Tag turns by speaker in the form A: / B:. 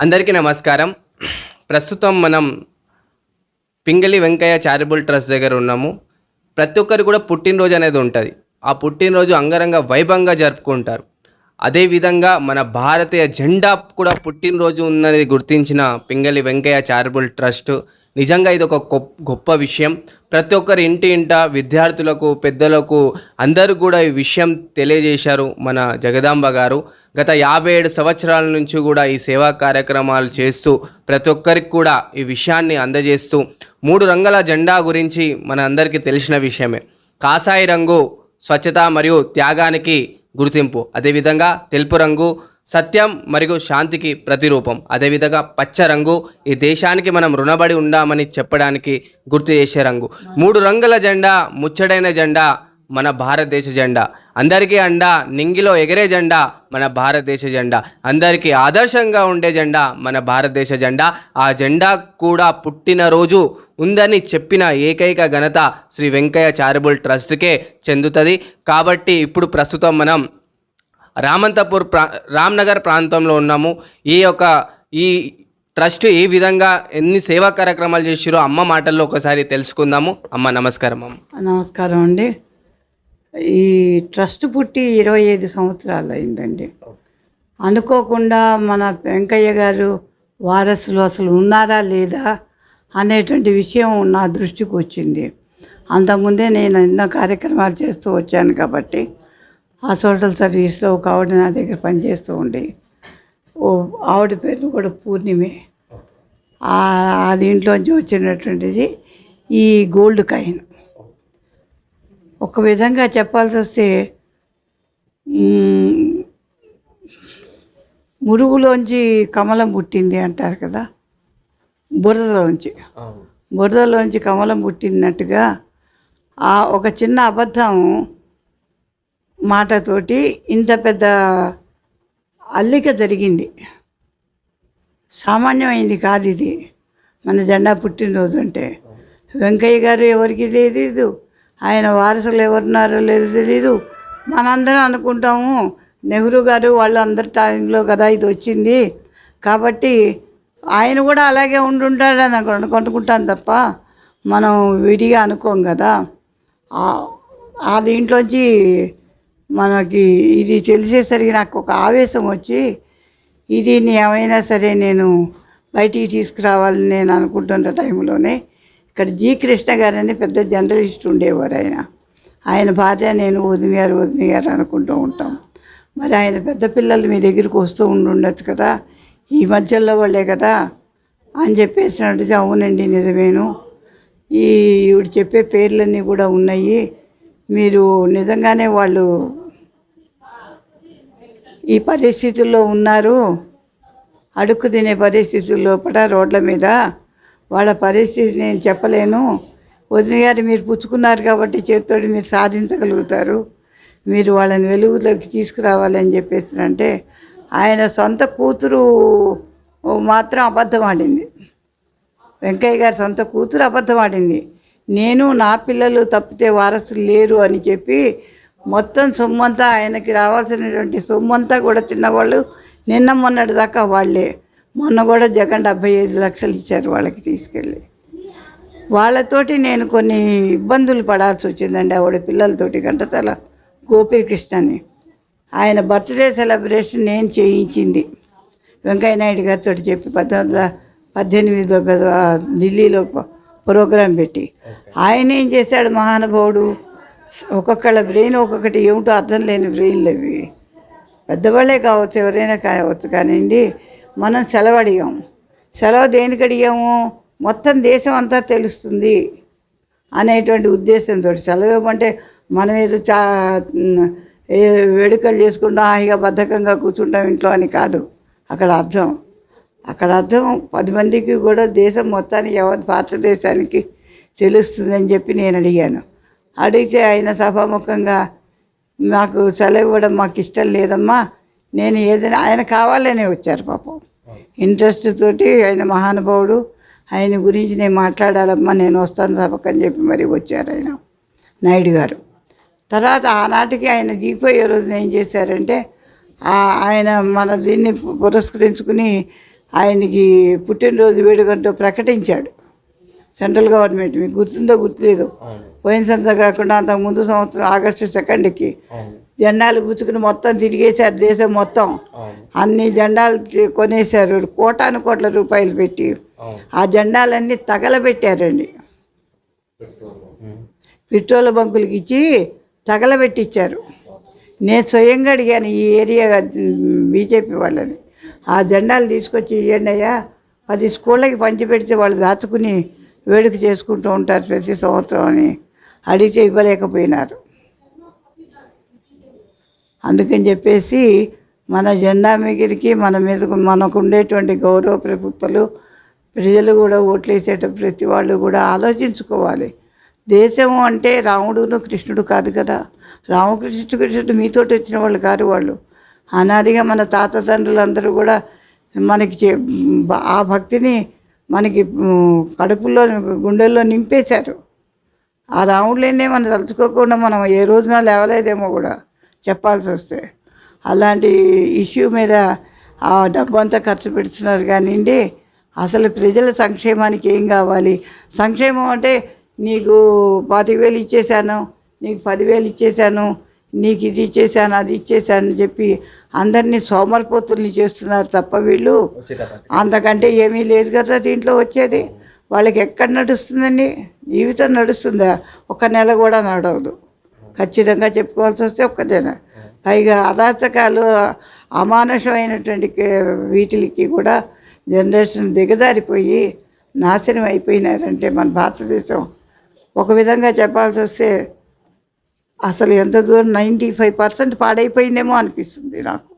A: అందరికీ నమస్కారం. ప్రస్తుతం మనం పింగళి వెంకయ్య చారిటబుల్ ట్రస్ట్ దగ్గర ఉన్నాము. ప్రతి ఒక్కరు కూడా పుట్టినరోజు అనేది ఉంటుంది. ఆ పుట్టినరోజు అంగరంగ వైభవంగా జరుపుకుంటారు. అదేవిధంగా మన భారతీయ జెండా కూడా పుట్టినరోజు ఉన్నది గుర్తించిన పింగళి వెంకయ్య చారిటబుల్ ట్రస్ట్ నిజంగా ఇది ఒక గొప్ప గొప్ప విషయం. ప్రతి ఒక్కరి ఇంటి ఇంట విద్యార్థులకు పెద్దలకు అందరూ కూడా ఈ విషయం తెలియజేశారు మన జగదాంబ గారు. గత యాభై ఏడు సంవత్సరాల నుంచి కూడా ఈ సేవా కార్యక్రమాలు చేస్తూ ప్రతి ఒక్కరికి కూడా ఈ విషయాన్ని అందజేస్తూ మూడు రంగుల జెండా గురించి మన అందరికీ తెలిసిన విషయమే. కాసాయి రంగు స్వచ్ఛత మరియు త్యాగానికి గుర్తింపు. అదేవిధంగా తెలుపు రంగు సత్యం మరియు శాంతికి ప్రతిరూపం. అదేవిధంగా పచ్చ రంగు ఈ దేశానికి మనం రుణబడి ఉండామని చెప్పడానికి గుర్తు చేసే రంగు. మూడు రంగుల జెండా ముచ్చడైన జెండా మన భారతదేశ జెండా. అందరికీ అండా నింగిలో ఎగిరే జెండా మన భారతదేశ జెండా. అందరికీ ఆదర్శంగా ఉండే జెండా మన భారతదేశ జెండా. ఆ జెండా కూడా పుట్టినరోజు ఉందని చెప్పిన ఏకైక ఘనత శ్రీ వెంకయ్య చారిబుల్ ట్రస్ట్కే చెందుతుంది. కాబట్టి ఇప్పుడు ప్రస్తుతం మనం రామంతపూర్ ప్రా రామ్నగర్ ప్రాంతంలో ఉన్నాము. ఈ యొక్క ఈ ట్రస్ట్ ఏ విధంగా ఎన్ని సేవా కార్యక్రమాలు చేసిరో అమ్మ మాటల్లో ఒకసారి తెలుసుకుందాము. అమ్మ నమస్కారం అమ్మ.
B: నమస్కారం అండి. ఈ ట్రస్ట్ పుట్టి ఇరవై ఐదు సంవత్సరాలు అయిందండి. అనుకోకుండా మన వెంకయ్య గారు వారసులు అసలు ఉన్నారా లేదా అనేటువంటి విషయం నా దృష్టికి వచ్చింది. అంతకుముందే నేను ఎన్నో కార్యక్రమాలు చేస్తూ వచ్చాను కాబట్టి ఆ సోషల్ సర్వీస్లో ఒక ఆవిడ నా దగ్గర పనిచేస్తూ ఉండి. ఓ ఆవిడ పేరు కూడా పూర్ణిమే. ఆ ఆ దీంట్లోంచి వచ్చినటువంటిది ఈ గోల్డ్ కాయిన్. ఒక విధంగా చెప్పాల్సి వస్తే మురుగులోంచి కమలం పుట్టింది అంటారు కదా బురదలోంచి. బురదలోంచి కమలం పుట్టినట్టుగా ఆ ఒక చిన్న అబద్ధం మాటతోటి ఇంత పెద్ద అల్లిక జరిగింది. సామాన్యమైంది కాదు ఇది. మన జెండా పుట్టినరోజు అంటే. వెంకయ్య గారు ఎవరికి తెలీదు. ఆయన వారసులు ఎవరున్నారో లేదో తెలీదు. మనందరం అనుకుంటాము నెహ్రూ గారు వాళ్ళు అందరి టైంలో కదా ఇది వచ్చింది. కాబట్టి ఆయన కూడా అలాగే ఉండుంటాడని అనుకు- తప్ప మనం విడిగా అనుకోం కదా. ఆ- ఆ దీంట్లోంచి మనకి ఇది తెలిసేసరికి నాకు ఒక ఆవేశం వచ్చి ఇది ఏమైనా సరే నేను బయటికి తీసుకురావాలని నేను అనుకుంటున్న టైంలోనే ఇక్కడ జి కృష్ణ గారు అని పెద్ద జర్నలిస్ట్ ఉండేవారు ఆయన. ఆయన భార్య నేను వదిన గారు వదిన గారు అనుకుంటూ ఉంటాం. మరి ఆయన పెద్ద పిల్లలు మీ దగ్గరికి వస్తూ ఉండుండొచ్చు కదా. ఈ మధ్యలో వాళ్ళే కదా అని చెప్పేసినట్టు అవునండి నిజమేను. ఈ ఈవిడ చెప్పే పేర్లన్నీ కూడా ఉన్నాయి. మీరు నిజంగానే వాళ్ళు ఈ పరిస్థితుల్లో ఉన్నారు. అడుక్కు తినే పరిస్థితుల్లోపట రోడ్ల మీద. వాళ్ళ పరిస్థితి నేను చెప్పలేను. వదిన గారు మీరు పుచ్చుకున్నారు కాబట్టి చేతితోటి మీరు సాధించగలుగుతారు. మీరు వాళ్ళని వెలుగులోకి తీసుకురావాలని చెప్పేసినంటే ఆయన సొంత కూతురు మాత్రం అబద్ధం ఆడింది. వెంకయ్య గారి సొంత కూతురు అబద్ధం ఆడింది. నేను నా పిల్లలు తప్పితే వారసులు లేరు అని చెప్పి మొత్తం సొమ్మంతా ఆయనకి రావాల్సినటువంటి సొమ్మంతా కూడా తిన్నవాళ్ళు నిన్న మొన్నటి దాకా వాళ్ళే. మొన్న కూడా జగన్ డెబ్బై ఐదు లక్షలు ఇచ్చారు వాళ్ళకి తీసుకెళ్ళి. వాళ్ళతోటి నేను కొన్ని ఇబ్బందులు పడాల్సి వచ్చిందండి ఆవిడ పిల్లలతోటి ఘంటసాల గోపీకృష్ణని. ఆయన బర్త్డే సెలబ్రేషన్ నేను చేయించింది. వెంకయ్య నాయుడు గారితో చెప్పి పద్దెనిమిది వందల పద్దెనిమిదిలో పెద్ద ఢిల్లీలో ప్రోగ్రాం పెట్టి. ఆయన ఏం చేశాడు మహానుభావుడు? ఒక్కొక్కళ్ళ బ్రెయిన్ ఒక్కొక్కటి ఏమిటో అర్థం లేని బ్రెయిన్లు అవి. పెద్దవాళ్ళే కావచ్చు ఎవరైనా కావచ్చు కానివ్వండి మనం సెలవు అడిగాము సెలవు దేనికి అడిగాము? మొత్తం దేశం అంతా తెలుస్తుంది అనేటువంటి ఉద్దేశంతో. సెలవు ఇవ్వమంటే మనం ఏదో చా వేడుకలు చేసుకుంటాం హాయిగా బద్ధకంగా కూర్చుంటాం ఇంట్లో అని కాదు. అక్కడ అర్థం. అక్కడ అర్థం పది మందికి కూడా దేశం మొత్తానికి యావత్ భారతదేశానికి తెలుస్తుందని చెప్పి నేను అడిగాను. అడిగితే ఆయన సభాముఖంగా మాకు సెలవు ఇవ్వడం మాకు ఇష్టం లేదమ్మా. నేను ఏదైనా ఆయన కావాలనే వచ్చారు పాప. ఇంట్రెస్ట్ తోటి ఆయన మహానుభావుడు. ఆయన గురించి నేను మాట్లాడాలమ్మా నేను వస్తాను సభకని అని చెప్పి మరి వచ్చారు ఆయన నాయుడు గారు. తర్వాత ఆనాటికి ఆయన దిగిపోయే రోజున ఏం చేశారంటే ఆయన మన దీన్ని పురస్కరించుకుని ఆయనకి పుట్టినరోజు వేడుకంటూ ప్రకటించాడు. సెంట్రల్ గవర్నమెంట్ మీకు గుర్తుందో గుర్తులేదు. పోయిన సంవత్సరం కాకుండా అంతకు ముందు సంవత్సరం ఆగస్టు సెకండ్కి జెండాలు పుచ్చుకుని మొత్తం తిరిగేశారు దేశం మొత్తం. అన్ని జెండాలు కొనేశారు. కోటాను కోట్ల రూపాయలు పెట్టి ఆ జెండాలన్నీ తగలబెట్టారండి. పెట్రోల్ బంకులకి ఇచ్చి తగలబెట్టించారు నేను స్వయంగా అడిగాను ఈ ఏరియా బీజేపీ వాళ్ళని. ఆ జెండాలు తీసుకొచ్చి ఇవ్వండి అయ్యా. పది స్కూళ్ళకి పంచిపెడితే వాళ్ళు దాచుకుని వేడుక చేసుకుంటూ ఉంటారు ప్రతి సంవత్సరం అని అడిగితే ఇవ్వలేకపోయినారు. అందుకని చెప్పేసి మన జెండా మిగిలికి మన మీద మనకు ఉండేటువంటి గౌరవ ప్రభుత్వాలు ప్రజలు కూడా ఓట్లేసేట ప్రతి వాళ్ళు కూడా ఆలోచించుకోవాలి. దేశం అంటే రాముడును కృష్ణుడు కాదు కదా. రామకృష్ణుడు కృష్ణుడు మీతోటి వచ్చిన వాళ్ళు కాదు వాళ్ళు. అనాదిగా మన తాత తండ్రులందరూ కూడా మనకి చే- ఆ భక్తిని మనకి కడుపులో గుండెల్లో నింపేశారు. ఆ రాముడులేనే మనం తలుచుకోకుండా మనం ఏ రోజున లేవలేదేమో కూడా చెప్పాల్సి వస్తే. అలాంటి ఇష్యూ మీద ఆ డబ్బు అంతా ఖర్చు పెడుతున్నారు కానివ్వండి అసలు ప్రజల సంక్షేమానికి ఏం కావాలి? సంక్షేమం అంటే నీకు పాతిక వేలు ఇచ్చేశాను నీకు పదివేలు ఇచ్చేశాను నీకు ఇది ఇచ్చేసాను అది ఇచ్చేసాను అని చెప్పి అందరినీ సోమరిపోతుల్ని చేస్తున్నారు తప్ప వీళ్ళు. అంతకంటే ఏమీ లేదు కదా దీంట్లో వచ్చేది. వాళ్ళకి ఎక్కడ నడుస్తుందండి? జీవితం నడుస్తుందా? ఒక నెల కూడా నడవదు. ఖచ్చితంగా చెప్పుకోవాల్సి వస్తే ఒక్క నెల పైగా అరాచకాలు అమానుషమైనటువంటి వీటికి కూడా జనరేషన్ దిగజారిపోయి నాశనం అయిపోయినారంటే మన భారతదేశం ఒక విధంగా చెప్పాల్సి వస్తే అసలు ఎంత దూరం? నైంటీ ఫైవ్ పర్సెంట్ పాడైపోయిందేమో అనిపిస్తుంది నాకు.